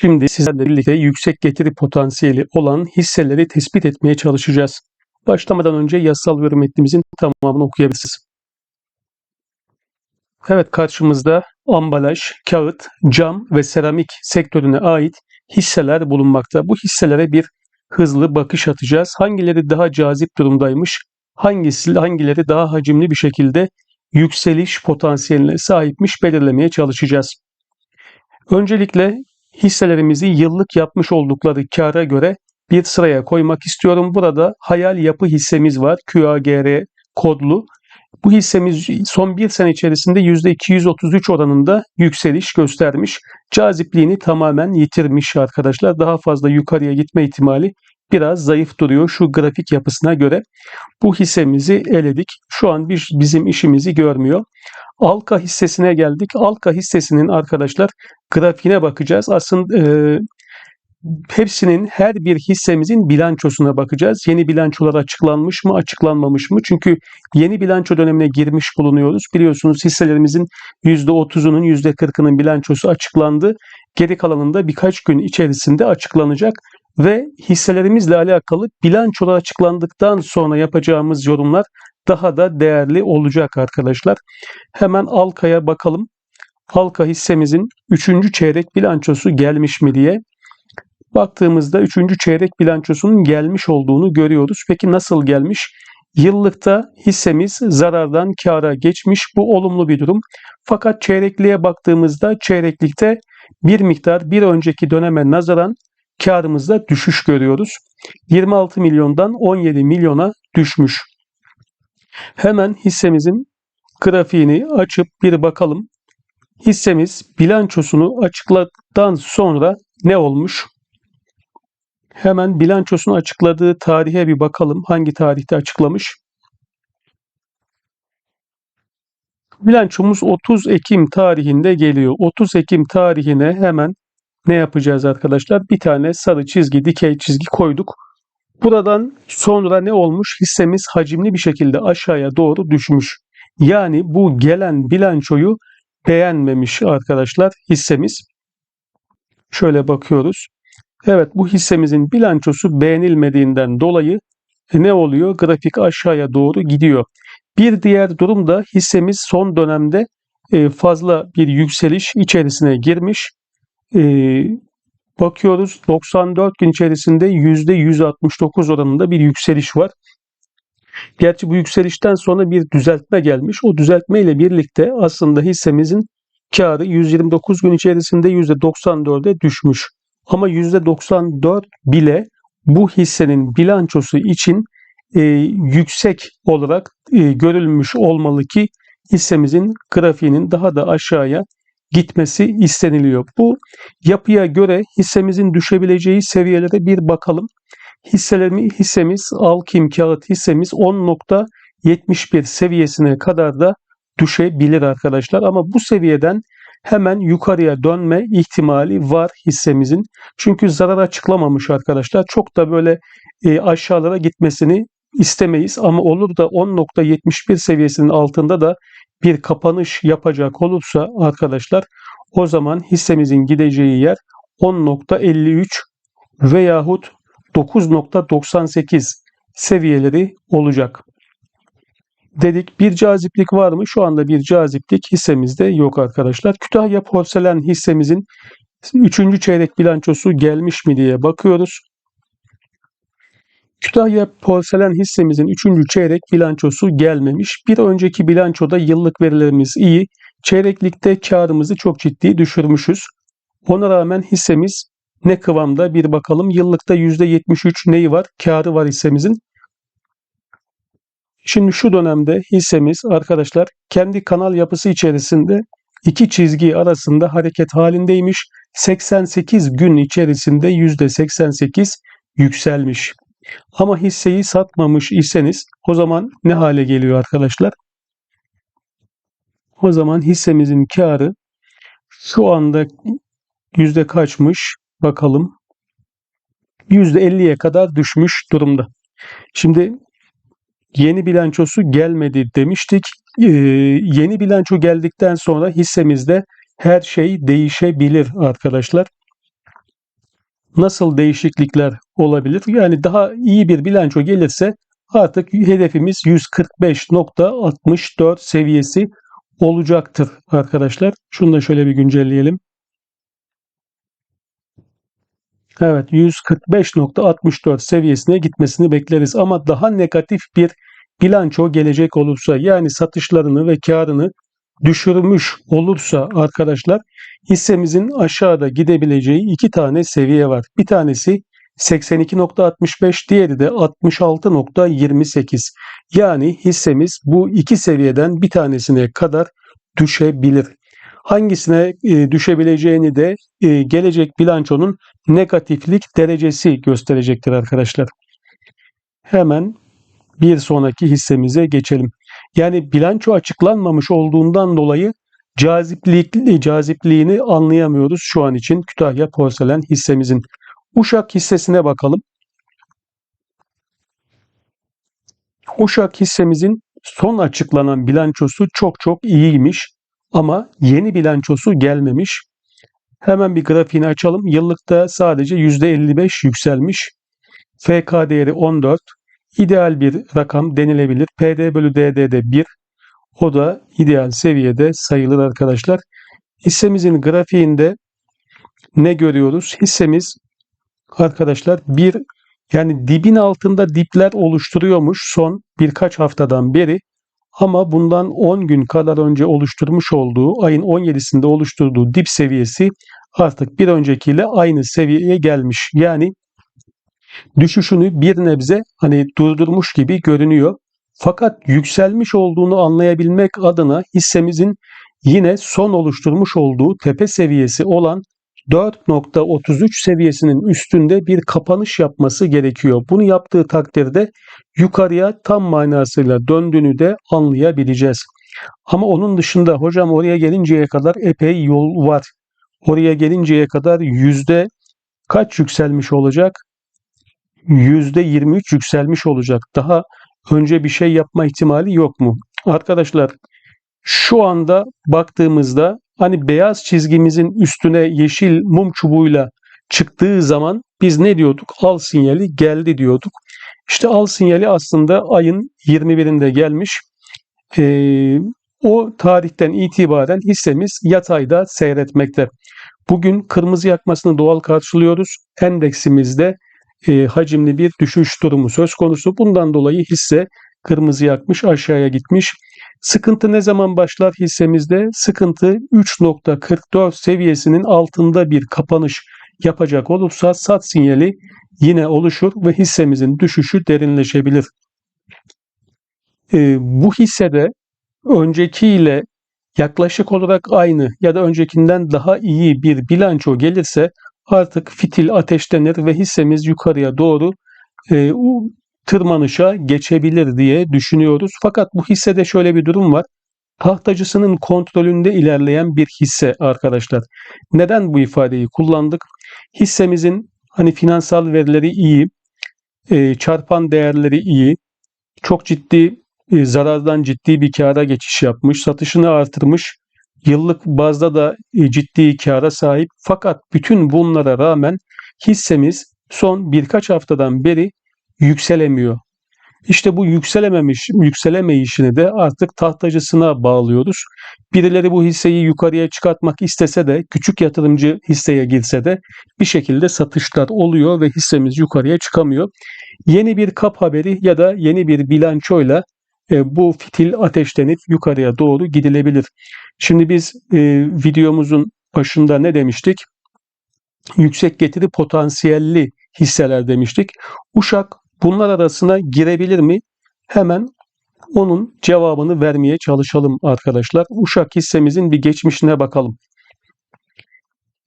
Şimdi sizlerle birlikte yüksek getiri potansiyeli olan hisseleri tespit etmeye çalışacağız. Başlamadan önce yasal yorum metnimizin tamamını okuyabilirsiniz. Evet karşımızda ambalaj, kağıt, cam ve seramik sektörüne ait hisseler bulunmakta. Bu hisselere bir hızlı bakış atacağız. Hangileri daha cazip durumdaymış, hangisi hangileri daha hacimli bir şekilde yükseliş potansiyeline sahipmiş belirlemeye çalışacağız. Öncelikle hisselerimizi yıllık yapmış oldukları kâra göre bir sıraya koymak istiyorum. Burada hayal yapı hissemiz var. QAGR kodlu. Bu hissemiz son bir sene içerisinde %233 oranında yükseliş göstermiş. Cazipliğini tamamen yitirmiş arkadaşlar. Daha fazla yukarıya gitme ihtimali biraz zayıf duruyor şu grafik yapısına göre. Bu hissemizi eledik. Şu an bir, bizim işimizi görmüyor. Alka hissesine geldik. Alka hissesinin arkadaşlar grafiğine bakacağız. Aslında e, hepsinin her bir hissemizin bilançosuna bakacağız. Yeni bilançolar açıklanmış mı, açıklanmamış mı? Çünkü yeni bilanço dönemine girmiş bulunuyoruz. Biliyorsunuz hisselerimizin %30'unun %40'ının bilançosu açıklandı. Geri kalanında birkaç gün içerisinde açıklanacak ve hisselerimizle alakalı bilançolar açıklandıktan sonra yapacağımız yorumlar daha da değerli olacak arkadaşlar. Hemen Alka'ya bakalım. Alka hissemizin 3. çeyrek bilançosu gelmiş mi diye. Baktığımızda 3. çeyrek bilançosunun gelmiş olduğunu görüyoruz. Peki nasıl gelmiş? Yıllıkta hissemiz zarardan kâra geçmiş. Bu olumlu bir durum. Fakat çeyrekliğe baktığımızda çeyreklikte bir miktar bir önceki döneme nazaran karımızda düşüş görüyoruz. 26 milyondan 17 milyona düşmüş. Hemen hissemizin grafiğini açıp bir bakalım. Hissemiz bilançosunu açıkladıktan sonra ne olmuş? Hemen bilançosunu açıkladığı tarihe bir bakalım. Hangi tarihte açıklamış? Bilançomuz 30 Ekim tarihinde geliyor. 30 Ekim tarihine hemen ne yapacağız arkadaşlar? Bir tane sarı çizgi, dikey çizgi koyduk. Buradan sonra ne olmuş? Hissemiz hacimli bir şekilde aşağıya doğru düşmüş. Yani bu gelen bilançoyu beğenmemiş arkadaşlar hissemiz. Şöyle bakıyoruz. Evet bu hissemizin bilançosu beğenilmediğinden dolayı ne oluyor? Grafik aşağıya doğru gidiyor. Bir diğer durum da hissemiz son dönemde e, fazla bir yükseliş içerisine girmiş. E, bakıyoruz 94 gün içerisinde %169 oranında bir yükseliş var. Gerçi bu yükselişten sonra bir düzeltme gelmiş. O düzeltme ile birlikte aslında hissemizin karı 129 gün içerisinde %94'e düşmüş. Ama %94 bile bu hissenin bilançosu için e, yüksek olarak e, görülmüş olmalı ki hissemizin grafiğinin daha da aşağıya gitmesi isteniliyor. Bu yapıya göre hissemizin düşebileceği seviyelere bir bakalım. Hisselerimi, hissemiz Alkim kağıt hissemiz 10.71 seviyesine kadar da düşebilir arkadaşlar. Ama bu seviyeden hemen yukarıya dönme ihtimali var hissemizin. Çünkü zarar açıklamamış arkadaşlar. Çok da böyle e, aşağılara gitmesini istemeyiz ama olur da 10.71 seviyesinin altında da bir kapanış yapacak olursa arkadaşlar o zaman hissemizin gideceği yer 10.53 veyahut 9.98 seviyeleri olacak. Dedik bir caziplik var mı? Şu anda bir caziplik hissemizde yok arkadaşlar. Kütahya Porselen hissemizin 3. çeyrek bilançosu gelmiş mi diye bakıyoruz. Kütahya Porselen hissemizin 3. çeyrek bilançosu gelmemiş. Bir önceki bilançoda yıllık verilerimiz iyi. Çeyreklikte karımızı çok ciddi düşürmüşüz. Ona rağmen hissemiz ne kıvamda bir bakalım. Yıllıkta %73 neyi var? Karı var hissemizin. Şimdi şu dönemde hissemiz arkadaşlar kendi kanal yapısı içerisinde iki çizgi arasında hareket halindeymiş. 88 gün içerisinde %88 yükselmiş. Ama hisseyi satmamış iseniz o zaman ne hale geliyor arkadaşlar? O zaman hissemizin karı şu anda yüzde kaçmış bakalım. Yüzde 50'ye kadar düşmüş durumda. Şimdi yeni bilançosu gelmedi demiştik. Ee, yeni bilanço geldikten sonra hissemizde her şey değişebilir arkadaşlar. Nasıl değişiklikler olabilir? Yani daha iyi bir bilanço gelirse artık hedefimiz 145.64 seviyesi olacaktır arkadaşlar. Şunu da şöyle bir güncelleyelim. Evet 145.64 seviyesine gitmesini bekleriz ama daha negatif bir bilanço gelecek olursa yani satışlarını ve karını düşürmüş olursa arkadaşlar hissemizin aşağıda gidebileceği iki tane seviye var. Bir tanesi 82.65 diğeri de 66.28 yani hissemiz bu iki seviyeden bir tanesine kadar düşebilir. Hangisine e, düşebileceğini de e, gelecek bilançonun negatiflik derecesi gösterecektir arkadaşlar. Hemen bir sonraki hissemize geçelim. Yani bilanço açıklanmamış olduğundan dolayı caziplik, cazipliğini anlayamıyoruz şu an için Kütahya Porselen hissemizin. Uşak hissesine bakalım. Uşak hissemizin son açıklanan bilançosu çok çok iyiymiş ama yeni bilançosu gelmemiş. Hemen bir grafiğini açalım. Yıllıkta sadece %55 yükselmiş. FK değeri 14. İdeal bir rakam denilebilir. PD bölü DD'de 1. O da ideal seviyede sayılır arkadaşlar. Hissemizin grafiğinde ne görüyoruz? Hissemiz arkadaşlar bir yani dibin altında dipler oluşturuyormuş son birkaç haftadan beri. Ama bundan 10 gün kadar önce oluşturmuş olduğu ayın 17'sinde oluşturduğu dip seviyesi artık bir öncekiyle aynı seviyeye gelmiş. Yani düşüşünü bir nebze hani durdurmuş gibi görünüyor. Fakat yükselmiş olduğunu anlayabilmek adına hissemizin yine son oluşturmuş olduğu tepe seviyesi olan 4.33 seviyesinin üstünde bir kapanış yapması gerekiyor. Bunu yaptığı takdirde yukarıya tam manasıyla döndüğünü de anlayabileceğiz. Ama onun dışında hocam oraya gelinceye kadar epey yol var. Oraya gelinceye kadar yüzde kaç yükselmiş olacak? Yüzde 23 yükselmiş olacak. Daha önce bir şey yapma ihtimali yok mu? Arkadaşlar şu anda baktığımızda hani beyaz çizgimizin üstüne yeşil mum çubuğuyla çıktığı zaman biz ne diyorduk? Al sinyali geldi diyorduk. İşte al sinyali aslında ayın 21'inde gelmiş. Ee, o tarihten itibaren hissemiz yatayda seyretmekte. Bugün kırmızı yakmasını doğal karşılıyoruz. Endeksimizde e, hacimli bir düşüş durumu söz konusu. Bundan dolayı hisse kırmızı yakmış aşağıya gitmiş. Sıkıntı ne zaman başlar hissemizde? Sıkıntı 3.44 seviyesinin altında bir kapanış yapacak olursa sat sinyali yine oluşur ve hissemizin düşüşü derinleşebilir. E, bu hissede öncekiyle yaklaşık olarak aynı ya da öncekinden daha iyi bir bilanço gelirse artık fitil ateşlenir ve hissemiz yukarıya doğru e, tırmanışa geçebilir diye düşünüyoruz. Fakat bu hissede şöyle bir durum var. Tahtacısının kontrolünde ilerleyen bir hisse arkadaşlar. Neden bu ifadeyi kullandık? Hissemizin hani finansal verileri iyi, e, çarpan değerleri iyi, çok ciddi e, zarardan ciddi bir kâra geçiş yapmış, satışını artırmış, yıllık bazda da e, ciddi kâra sahip. Fakat bütün bunlara rağmen hissemiz son birkaç haftadan beri yükselemiyor. İşte bu yükselememiş, yükselemeyişini de artık tahtacısına bağlıyoruz. Birileri bu hisseyi yukarıya çıkartmak istese de, küçük yatırımcı hisseye girse de bir şekilde satışlar oluyor ve hissemiz yukarıya çıkamıyor. Yeni bir kap haberi ya da yeni bir bilançoyla e, bu fitil ateşlenip yukarıya doğru gidilebilir. Şimdi biz e, videomuzun başında ne demiştik? Yüksek getiri potansiyelli hisseler demiştik. Uşak bunlar arasına girebilir mi? Hemen onun cevabını vermeye çalışalım arkadaşlar. Uşak hissemizin bir geçmişine bakalım.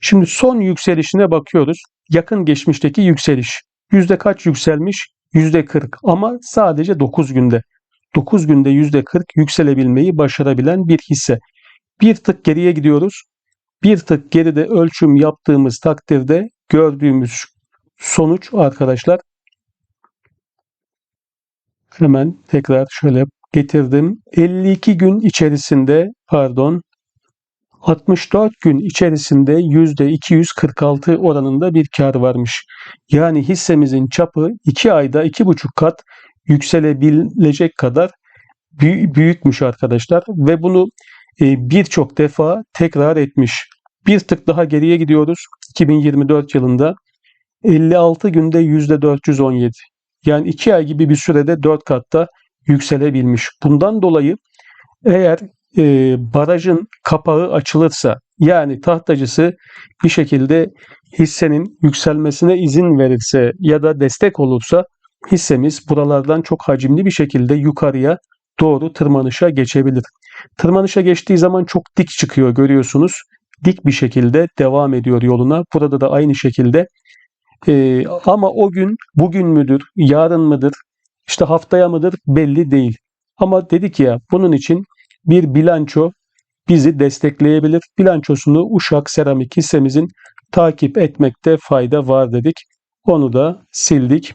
Şimdi son yükselişine bakıyoruz. Yakın geçmişteki yükseliş. Yüzde kaç yükselmiş? Yüzde 40 ama sadece 9 günde. 9 günde yüzde 40 yükselebilmeyi başarabilen bir hisse. Bir tık geriye gidiyoruz. Bir tık geride ölçüm yaptığımız takdirde gördüğümüz sonuç arkadaşlar hemen tekrar şöyle getirdim. 52 gün içerisinde pardon 64 gün içerisinde %246 oranında bir kar varmış. Yani hissemizin çapı 2 ayda 2,5 kat yükselebilecek kadar büy- büyükmüş arkadaşlar ve bunu birçok defa tekrar etmiş. Bir tık daha geriye gidiyoruz. 2024 yılında 56 günde %417. Yani 2 ay gibi bir sürede 4 katta yükselebilmiş. Bundan dolayı eğer e, barajın kapağı açılırsa yani tahtacısı bir şekilde hissenin yükselmesine izin verirse ya da destek olursa hissemiz buralardan çok hacimli bir şekilde yukarıya doğru tırmanışa geçebilir. Tırmanışa geçtiği zaman çok dik çıkıyor görüyorsunuz. Dik bir şekilde devam ediyor yoluna. Burada da aynı şekilde ee, ama o gün bugün müdür, yarın mıdır, işte haftaya mıdır belli değil. Ama dedik ya bunun için bir bilanço bizi destekleyebilir. Bilançosunu Uşak Seramik hissemizin takip etmekte fayda var dedik. Onu da sildik.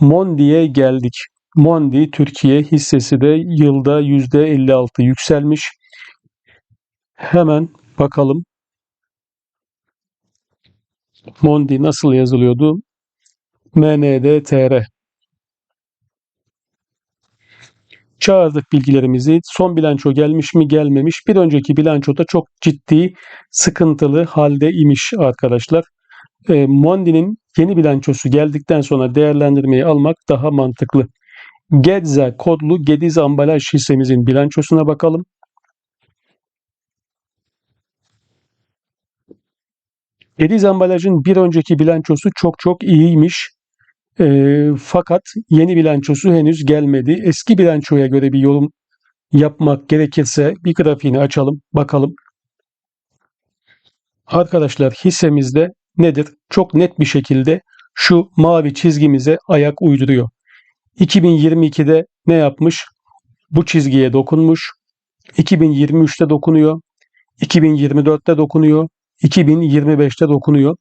Mondi'ye geldik. Mondi Türkiye hissesi de yılda %56 yükselmiş. Hemen bakalım. Mondi nasıl yazılıyordu? MNDTR. Çağırdık bilgilerimizi. Son bilanço gelmiş mi gelmemiş. Bir önceki bilançoda çok ciddi sıkıntılı halde imiş arkadaşlar. E, Mondi'nin yeni bilançosu geldikten sonra değerlendirmeyi almak daha mantıklı. Gedza kodlu Gediz ambalaj hissemizin bilançosuna bakalım. Gediz ambalajın bir önceki bilançosu çok çok iyiymiş. E, fakat yeni bilançosu henüz gelmedi. Eski bilançoya göre bir yorum yapmak gerekirse bir grafiğini açalım bakalım. Arkadaşlar hissemizde nedir? Çok net bir şekilde şu mavi çizgimize ayak uyduruyor. 2022'de ne yapmış? Bu çizgiye dokunmuş. 2023'te dokunuyor. 2024'te dokunuyor. 2025'te dokunuyor.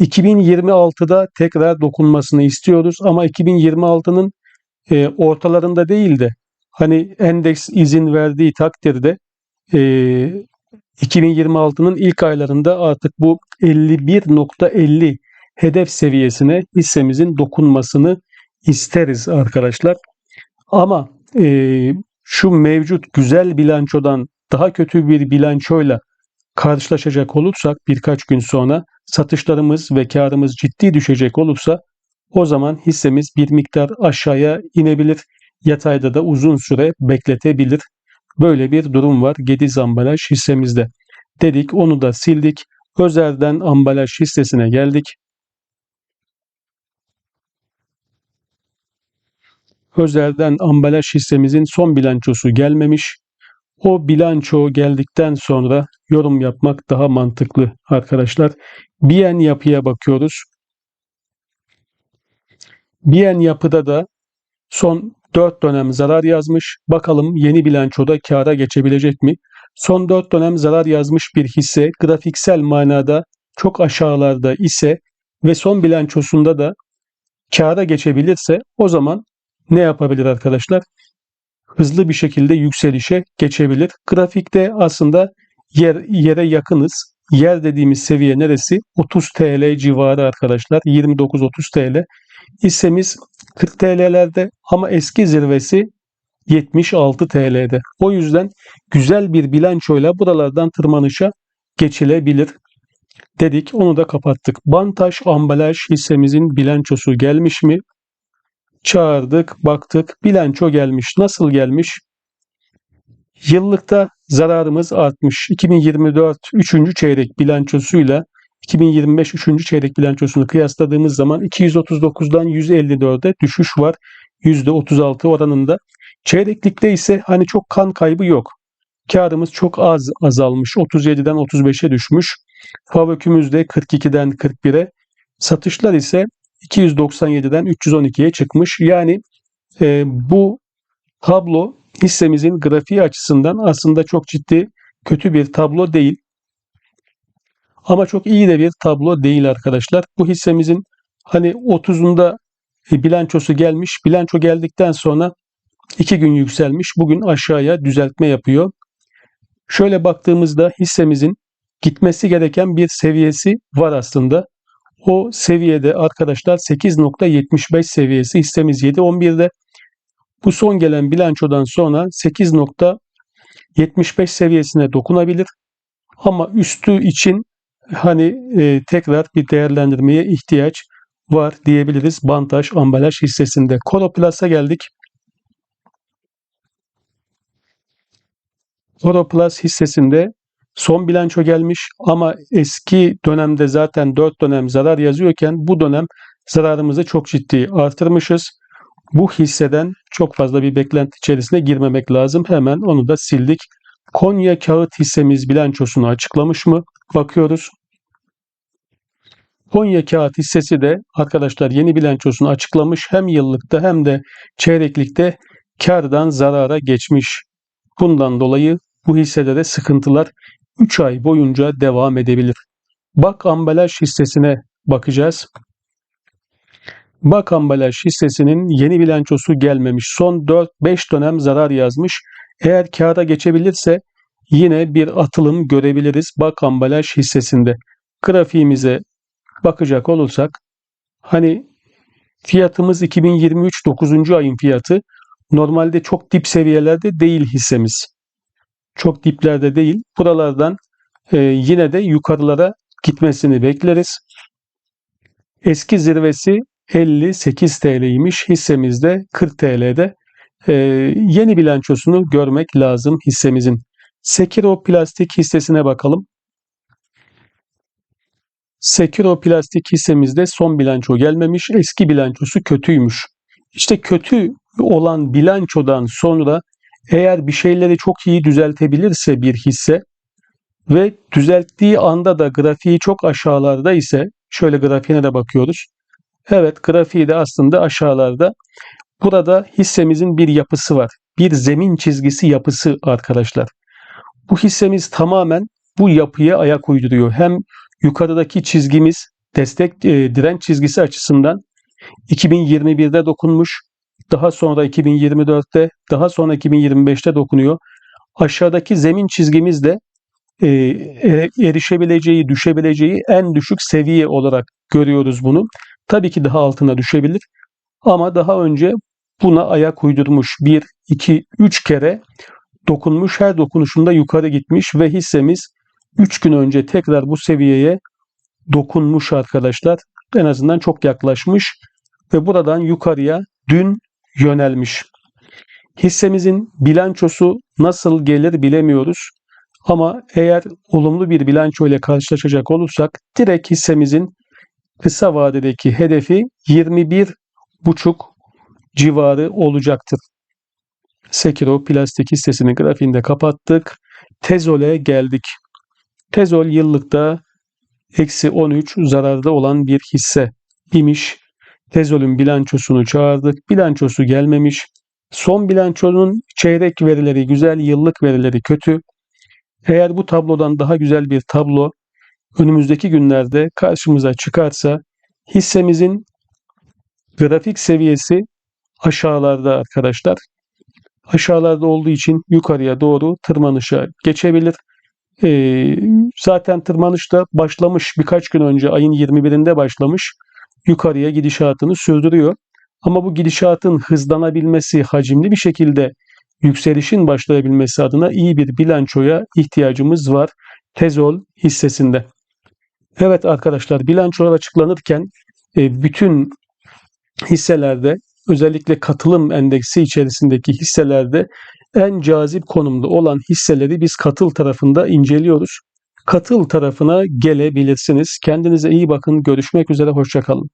2026'da tekrar dokunmasını istiyoruz ama 2026'nın e, ortalarında değil de hani endeks izin verdiği takdirde e, 2026'nın ilk aylarında artık bu 51.50 hedef seviyesine hissemizin dokunmasını isteriz arkadaşlar. Ama e, şu mevcut güzel bilançodan daha kötü bir bilançoyla karşılaşacak olursak birkaç gün sonra satışlarımız ve karımız ciddi düşecek olursa o zaman hissemiz bir miktar aşağıya inebilir. Yatayda da uzun süre bekletebilir. Böyle bir durum var Gediz ambalaj hissemizde. Dedik onu da sildik. Özer'den ambalaj hissesine geldik. Özer'den ambalaj hissemizin son bilançosu gelmemiş. O bilanço geldikten sonra yorum yapmak daha mantıklı arkadaşlar. Biyen yapıya bakıyoruz. Biyen yapıda da son 4 dönem zarar yazmış. Bakalım yeni bilançoda kâra geçebilecek mi? Son 4 dönem zarar yazmış bir hisse grafiksel manada çok aşağılarda ise ve son bilançosunda da kâra geçebilirse o zaman ne yapabilir arkadaşlar? Hızlı bir şekilde yükselişe geçebilir. Grafikte aslında yer, yere yakınız. Yer dediğimiz seviye neresi? 30 TL civarı arkadaşlar. 29-30 TL. Hissemiz 40 TL'lerde ama eski zirvesi 76 TL'de. O yüzden güzel bir bilançoyla buralardan tırmanışa geçilebilir dedik. Onu da kapattık. Bantaş ambalaj hissemizin bilançosu gelmiş mi? Çağırdık, baktık. Bilanço gelmiş. Nasıl gelmiş? Yıllıkta zararımız artmış. 2024 3. çeyrek bilançosuyla 2025 3. çeyrek bilançosunu kıyasladığımız zaman 239'dan 154'e düşüş var. %36 oranında. Çeyreklikte ise hani çok kan kaybı yok. Karımız çok az azalmış. 37'den 35'e düşmüş. Favökümüz de 42'den 41'e. Satışlar ise 297'den 312'ye çıkmış. Yani e, bu tablo hissemizin grafiği açısından aslında çok ciddi kötü bir tablo değil. Ama çok iyi de bir tablo değil arkadaşlar. Bu hissemizin hani 30'unda bilançosu gelmiş. Bilanço geldikten sonra 2 gün yükselmiş. Bugün aşağıya düzeltme yapıyor. Şöyle baktığımızda hissemizin gitmesi gereken bir seviyesi var aslında. O seviyede arkadaşlar 8.75 seviyesi hissemiz 7.11'de. Bu son gelen bilançodan sonra 8.75 seviyesine dokunabilir. Ama üstü için hani e, tekrar bir değerlendirmeye ihtiyaç var diyebiliriz. Bantaj ambalaj hissesinde. Koroplas'a geldik. Koroplas hissesinde son bilanço gelmiş ama eski dönemde zaten 4 dönem zarar yazıyorken bu dönem zararımızı çok ciddi artırmışız. Bu hisseden çok fazla bir beklenti içerisine girmemek lazım. Hemen onu da sildik. Konya kağıt hissemiz bilançosunu açıklamış mı? Bakıyoruz. Konya kağıt hissesi de arkadaşlar yeni bilançosunu açıklamış. Hem yıllıkta hem de çeyreklikte kardan zarara geçmiş. Bundan dolayı bu hissede de sıkıntılar 3 ay boyunca devam edebilir. Bak ambalaj hissesine bakacağız. Bak ambalaj hissesinin yeni bilançosu gelmemiş. Son 4-5 dönem zarar yazmış. Eğer kâra geçebilirse yine bir atılım görebiliriz Bak ambalaj hissesinde. Grafiğimize bakacak olursak hani fiyatımız 2023 9. ayın fiyatı normalde çok dip seviyelerde değil hissemiz. Çok diplerde değil. Buralardan e, yine de yukarılara gitmesini bekleriz. Eski zirvesi 58 TL'ymiş. Hissemizde 40 TL'de. Ee, yeni bilançosunu görmek lazım hissemizin. Sekiro Plastik hissesine bakalım. Sekiro Plastik hissemizde son bilanço gelmemiş. Eski bilançosu kötüymüş. İşte kötü olan bilançodan sonra eğer bir şeyleri çok iyi düzeltebilirse bir hisse ve düzelttiği anda da grafiği çok aşağılarda ise şöyle grafiğine de bakıyoruz. Evet grafiği de aslında aşağılarda. Burada hissemizin bir yapısı var. Bir zemin çizgisi yapısı arkadaşlar. Bu hissemiz tamamen bu yapıya ayak uyduruyor. Hem yukarıdaki çizgimiz destek e, direnç çizgisi açısından 2021'de dokunmuş. Daha sonra 2024'te, daha sonra 2025'te dokunuyor. Aşağıdaki zemin çizgimiz de e, erişebileceği, düşebileceği en düşük seviye olarak görüyoruz bunu. Tabii ki daha altına düşebilir. Ama daha önce buna ayak uydurmuş. Bir, iki, üç kere dokunmuş. Her dokunuşunda yukarı gitmiş ve hissemiz 3 gün önce tekrar bu seviyeye dokunmuş arkadaşlar. En azından çok yaklaşmış ve buradan yukarıya dün yönelmiş. Hissemizin bilançosu nasıl gelir bilemiyoruz. Ama eğer olumlu bir bilanço ile karşılaşacak olursak direkt hissemizin kısa vadedeki hedefi 21,5 civarı olacaktır. Sekiro plastik hissesini grafiğinde kapattık. Tezol'e geldik. Tezol yıllıkta eksi 13 zararda olan bir hisse imiş. Tezol'ün bilançosunu çağırdık. Bilançosu gelmemiş. Son bilançonun çeyrek verileri güzel, yıllık verileri kötü. Eğer bu tablodan daha güzel bir tablo önümüzdeki günlerde karşımıza çıkarsa hissemizin grafik seviyesi aşağılarda arkadaşlar. Aşağılarda olduğu için yukarıya doğru tırmanışa geçebilir. Ee, zaten tırmanış da başlamış birkaç gün önce ayın 21'inde başlamış. Yukarıya gidişatını sürdürüyor. Ama bu gidişatın hızlanabilmesi, hacimli bir şekilde yükselişin başlayabilmesi adına iyi bir bilançoya ihtiyacımız var. Tezol hissesinde. Evet arkadaşlar bilançolar açıklanırken e, bütün hisselerde özellikle katılım endeksi içerisindeki hisselerde en cazip konumda olan hisseleri biz katıl tarafında inceliyoruz. Katıl tarafına gelebilirsiniz. Kendinize iyi bakın. Görüşmek üzere. Hoşçakalın.